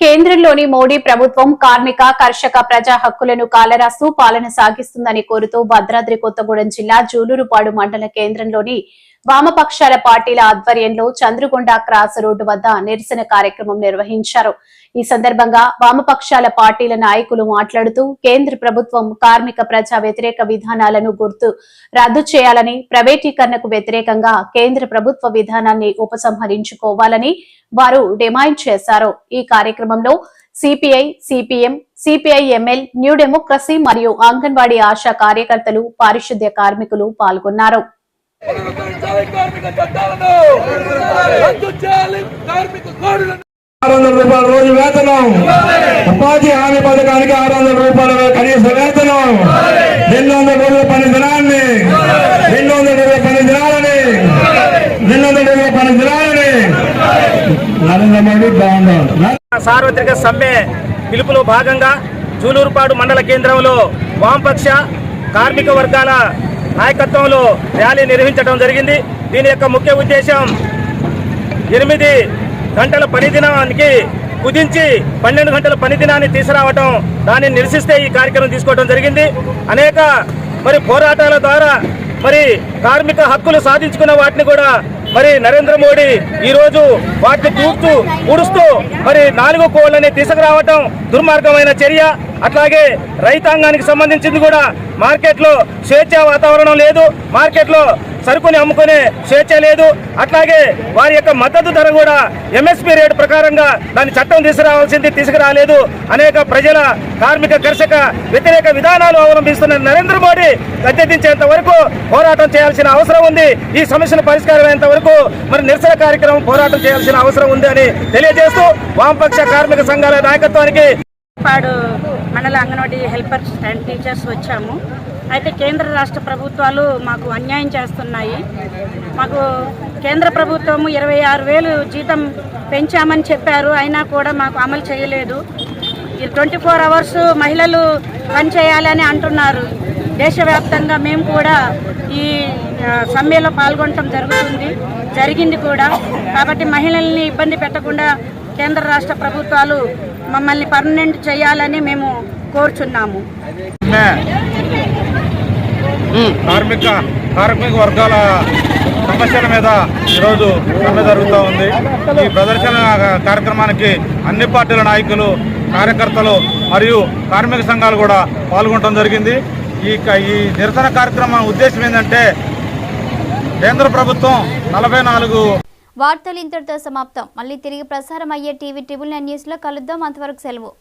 కేంద్రంలోని మోడీ ప్రభుత్వం కార్మిక కర్షక ప్రజా హక్కులను కాలరాస్తూ పాలన సాగిస్తుందని కోరుతూ భద్రాద్రి కొత్తగూడెం జిల్లా జూలూరుపాడు మండల కేంద్రంలోని వామపక్షాల పార్టీల ఆధ్వర్యంలో చంద్రగొండ క్రాస్ రోడ్డు వద్ద నిరసన కార్యక్రమం నిర్వహించారు. ఈ సందర్భంగా వామపక్షాల పార్టీల నాయకులు మాట్లాడుతూ కేంద్ర ప్రభుత్వం కార్మిక ప్రజా వ్యతిరేక విధానాలను గుర్తు రద్దు చేయాలని ప్రైవేటీకరణకు వ్యతిరేకంగా కేంద్ర ప్రభుత్వ విధానాన్ని ఉపసంహరించుకోవాలని వారు డిమాండ్ చేశారు. ఈ కార్యక్రమంలో CPI CPM CPI ML new democracy మరియు అంగన్వాడీ ఆశా కార్యకర్తలు పారిశుద్ధ్య కార్మికులు పాల్గొన్నారు. ఆరు వందల రూపాయల రోజు వేతనం. ఉపాధి హామీ పథకానికి ఆరు వందల రూపాయల కనీస వేతనం. రెండు వందల రోజుల పని దినాన్ని. రెండు వందల రోజుల పని దినాలని. రెండు వందల రోజుల పని దినాలని. నరేంద్ర మోడీ బాగుండాలి. సార్వత్రిక సమ్మె పిలుపులో భాగంగా జూలూరుపాడు మండల కేంద్రంలో వామపక్ష కార్మిక వర్గాల నాయకత్వంలో ర్యాలీ నిర్వహించడం జరిగింది. దీని యొక్క ముఖ్య ఉద్దేశం ఎనిమిది గంటల పనిదినానికి కుదించి పన్నెండు గంటల పనిదినాన్ని తీసుకురావటం దాన్ని నిరసిస్తే ఈ కార్యక్రమం తీసుకోవడం జరిగింది. అనేక మరి పోరాటాల ద్వారా మరి కార్మిక హక్కులు సాధించుకున్న వాటిని కూడా మరి నరేంద్ర మోడీ ఈరోజు వాటిని తూర్చు ఊడుస్తూ మరి నాలుగు కోళ్ళని తీసుకురావటం దుర్మార్గమైన చర్య. అట్లాగే రైతాంగానికి సంబంధించింది కూడా మార్కెట్లో స్వేచ్ఛ వాతావరణం లేదు. మార్కెట్లో సరుకుని అమ్ముకునే స్వేచ్ఛ లేదు. అట్లాగే వారి యొక్క మద్దతు ధర కూడా ఎంఎస్పీ రేటు ప్రకారంగా దాని చట్టం తీసుకురావాల్సింది తీసుకురాలేదు. అనేక ప్రజల కార్మిక కర్షక వ్యతిరేక విధానాలు అవలంబిస్తున్న నరేంద్ర మోడీ గద్దెదించేంత వరకు పోరాటం చేయాల్సిన అవసరం ఉంది. ఈ సమస్యను పరిష్కారమైనంత వరకు మరి నిరసన కార్యక్రమం పోరాటం చేయాల్సిన అవసరం ఉంది అని తెలియజేస్తూ వామపక్ష కార్మిక సంఘాల నాయకత్వానికి పాడు మండల అంగన్వాడీ హెల్పర్స్ అండ్ టీచర్స్ వచ్చాము. అయితే కేంద్ర రాష్ట్ర ప్రభుత్వాలు మాకు అన్యాయం చేస్తున్నాయి. మాకు కేంద్ర ప్రభుత్వం ఇరవై ఆరు వేలు జీతం పెంచామని చెప్పారు. అయినా కూడా మాకు అమలు చేయలేదు. ట్వంటీ ఫోర్ అవర్స్ మహిళలు పని చేయాలని అంటున్నారు. దేశవ్యాప్తంగా మేము కూడా ఈ సమ్మెలో పాల్గొనటం జరుగుతుంది. జరిగింది కూడా. కాబట్టి మహిళల్ని ఇబ్బంది పెట్టకుండా కేంద్ర రాష్ట్ర ప్రభుత్వాలు మమ్మల్ని పర్మనెంట్ చేయాలని మేము కోరుచున్నాము. కార్మిక కార్మిక వర్గాల సమస్యల మీద ఈరోజు సమ్మె జరుగుతూ ఉంది. ఈ ప్రదర్శన కార్యక్రమానికి అన్ని పార్టీల నాయకులు కార్యకర్తలు మరియు కార్మిక సంఘాలు కూడా పాల్గొనడం జరిగింది. ఈ క- ఈ నిరసన కార్యక్రమం ఉద్దేశం ఏంటంటే కేంద్ర ప్రభుత్వం నలభై నాలుగు వార్తలు ఇంతటితో సమాప్తం. మళ్ళీ తిరిగి ప్రసారం అయ్యే టీవీ ట్రిబుల్ నైన్ న్యూస్లో కలుద్దాం. అంతవరకు సెలవు.